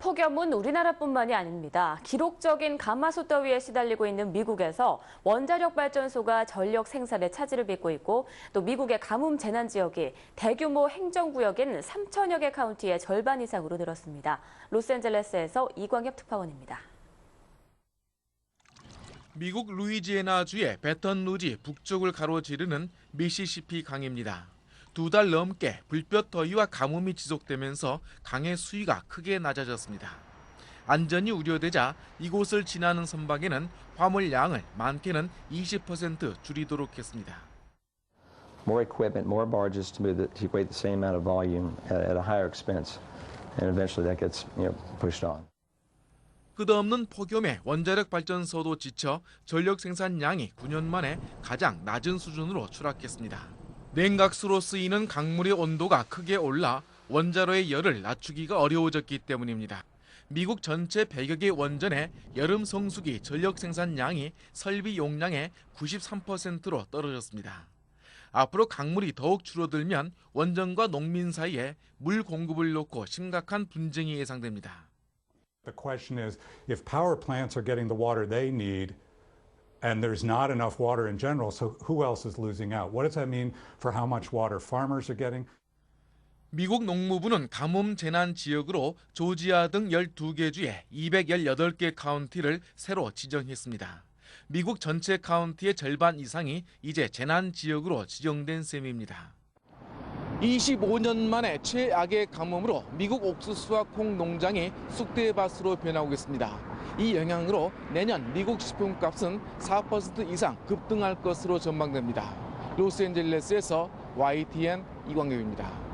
폭염은 우리나라뿐만이 아닙니다. 기록적인 가마솥 더위에 시달리고 있는 미국에서 원자력 발전소가 전력 생산에 차질을 빚고 있고 또 미국의 가뭄 재난 지역이 대규모 행정구역인 3천여 개 카운티의 절반 이상으로 늘었습니다. 로스앤젤레스에서 이광엽 특파원입니다. 미국 루이지애나주의 베턴 루지 북쪽을 가로지르는 미시시피 강입니다. 두 달 넘게 불볕 더위와 가뭄이 지속되면서 강의 수위가 크게 낮아졌습니다. 안전이 우려되자 이곳을 지나는 선박에는 화물 양을 많게는 20% 줄이도록 했습니다. more equipment, more barges to move the, to equate the same amount of volume at, at a higher expense, and eventually that gets you know pushed on. 끝없는 폭염에 원자력 발전소도 지쳐 전력 생산량이 9년 만에 가장 낮은 수준으로 추락했습니다. 냉각수로 쓰이는 강물의 온도가 크게 올라 원자로의 열을 낮추기가 어려워졌기 때문입니다. 미국 전체 100여 개 원전의 여름 성수기 전력 생산량이 설비 용량의 93%로 떨어졌습니다. 앞으로 강물이 더욱 줄어들면 원전과 농민 사이에 물 공급을 놓고 심각한 분쟁이 예상됩니다. The question is if power plants are getting the water they need and there's not enough water in general, so who else is losing out? What does that mean for how much water farmers are getting? 미국 농무부는 가뭄 재난 지역으로 조지아 등 12개 주의 218개 카운티를 새로 지정했습니다. 미국 전체 카운티의 절반 이상이 이제 재난 지역으로 지정된 셈입니다. 25년 만에 최악의 가뭄으로 미국 옥수수와 콩 농장이 쑥대밭으로 변하고 있습니다. 이 영향으로 내년 미국 식품값은 4% 이상 급등할 것으로 전망됩니다. 로스앤젤레스에서 YTN 이광엽입니다.